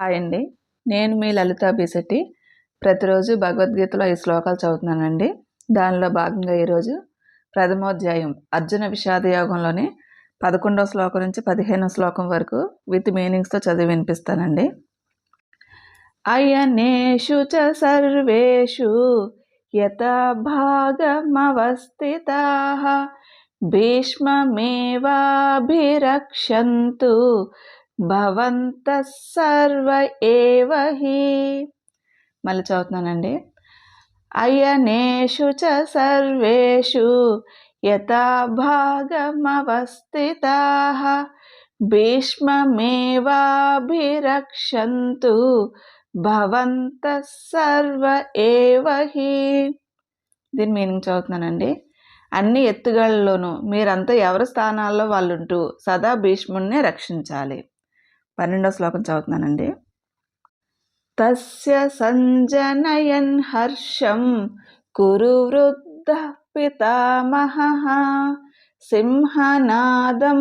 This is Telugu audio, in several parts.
హాయ్ అండి. నేను మీ లలిత బిసెట్టి ప్రతిరోజు భగవద్గీతలో ఈ శ్లోకాలు చదువుతున్నానండి. దానిలో భాగంగా ఈరోజు ప్రథమోధ్యాయం అర్జున విషాద యోగంలోని పదకొండవ శ్లోకం నుంచి పదిహేనవ శ్లోకం వరకు విత్ మీనింగ్స్తో చదివి వినిపిస్తానండి. అయనేషు చ సర్వేషు యత భాగమవస్థితా భీష్మమేవాభిరక్షంతు భవంత సర్వ ఏవహి మళ్ళీ చదువుతున్నానండి. అయనేషు చ సర్వేషు యథాభాగమవస్థితా భీష్మమేవాభిరక్షంతు భవంత సర్వ ఏవహి దీని మీనింగ్ చదువుతున్నానండి. అన్ని ఎత్తుగాళ్ళలోనూ మీరంతా ఎవరి స్థానాల్లో వాళ్ళు ఉంటూ సదా భీష్ముడినే రక్షించాలి. పన్నెండో శ్లోకం చదువుతున్నానండి. తస్య సంజనయన్ హర్షం కురు వృద్ధ పితామహ సింహనాదం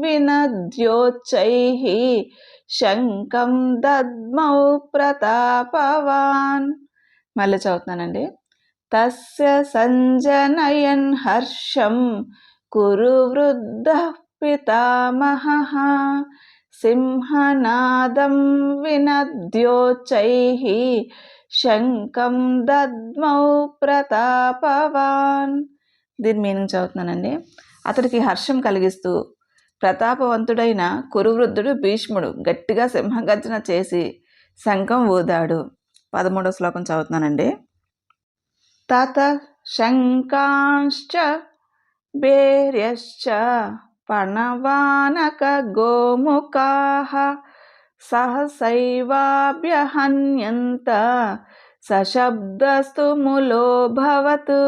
వినద్యోచ్చై శంఖం దద్మౌ ప్రతాపవాన్. మళ్ళీ చదువుతున్నానండి. తస్య సంజనయన్ హర్షం కురు వృద్ధ పితామహ సింహనాదం వినద్యోచైః శంఖం దద్మౌ ప్రతాపవాన్ దీని మీనింగ్ చదువుతున్నానండి. అతడికి హర్షం కలిగిస్తూ ప్రతాపవంతుడైన కురువృద్ధుడు భీష్ముడు గట్టిగా సింహగర్జన చేసి శంఖం ఊదాడు. పదమూడో శ్లోకం చదువుతున్నానండి. తత శంకాంశ్చ బేర్యశ్చ పణవానక గోముఖాः सहसैवाभ्यहन्यन्त సశబ్దస్తు ములోభవతు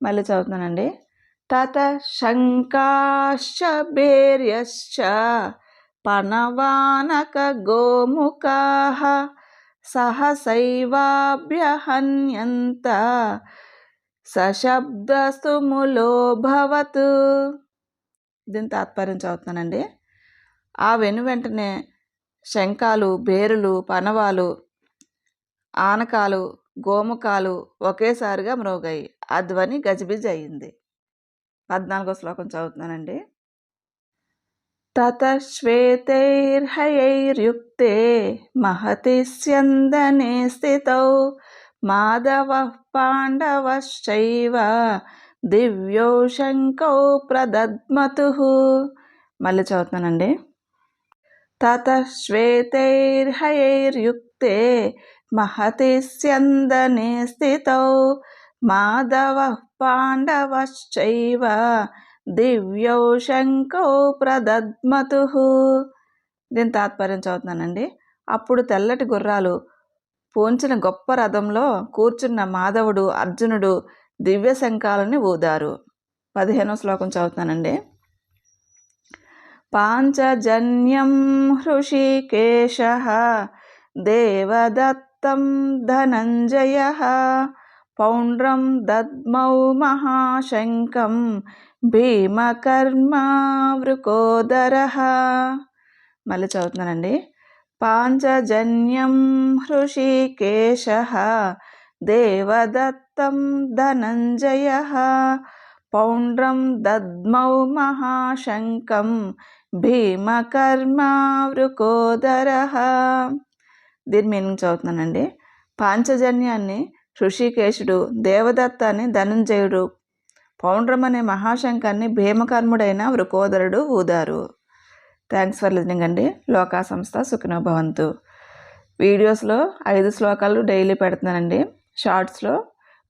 మళ్ళీ చదువుతున్నానండి తత శంకాశ్చ బేర్యశ్చ పనవానక గోముఖాः సహసైవాభ్యహన్యంత సశబ్దస్తు ములోభవతు దీని తాత్పర్యం చదువుతున్నానండి. ఆ వెను వెంటనే శంఖాలు బేరులు పనవాలు ఆనకాలు గోముఖాలు ఒకేసారిగా మ్రోగాయి. ఆ ధ్వని గజిబిజి అయింది. పద్నాలుగో శ్లోకం చదువుతున్నానండి. తతశ్వేతైర్హయైర్యుక్తే మహతి స్యందనే స్థితౌ మాధవ పాండవశ్చైవ దివ్యో శంకౌ ప్రదద్మతు. మళ్ళీ చదువుతున్నానండి. తత శ్వేతైర్హయైర్యుక్తే మహతి స్యందనే స్థితౌ. మాధవ పాండవశ్చైవ దివ్యౌ శంకౌ ప్రదద్మతు. దీని తాత్పర్యం చదువుతున్నానండి. అప్పుడు తెల్లటి గుర్రాలు పోంచిన గొప్ప రథంలో కూర్చున్న మాధవుడు అర్జునుడు దివ్య శంఖాలని ఊదారు. పదిహేనో శ్లోకం చదువుతానండి. పాంచజన్యం హృషికేశ దేవదత్తం ధనంజయ పౌండ్రం దద్మౌ మహాశంకం భీమకర్మ వృకోదర మళ్ళీ చదువుతున్నానండి. పాంచజన్యం హృషికేశ దేవదత్తం ధనంజయ పౌండ్రం దద్మౌ మహాశంకం భీమకర్మ వృకోదర. దీని మీనింగ్ చదువుతున్నానండి. పాంచజన్యాన్ని ఋషికేశుడు దేవదత్తాన్ని ధనంజయుడు పౌండ్రం అనే మహాశంకాన్ని భీమకర్ముడైన వృకోదరుడు ఊదారు. థ్యాంక్స్ ఫర్ లిజనింగ్ అండి. లోకా సంస్థ సుఖినోభవంతు వీడియోస్లో ఐదు శ్లోకాలు డైలీ పెడుతున్నానండి. షార్ట్స్లో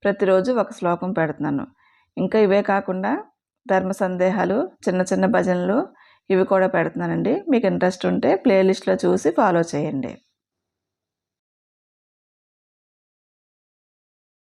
ప్రతిరోజు ఒక శ్లోకం పెడుతున్నాను. ఇంకా ఇవే కాకుండా ధర్మ సందేహాలు చిన్న చిన్న భజనలు ఇవి కూడా పెడుతున్నానండి. మీకు ఇంట్రెస్ట్ ఉంటే ప్లేలిస్ట్లో చూసి ఫాలో చేయండి.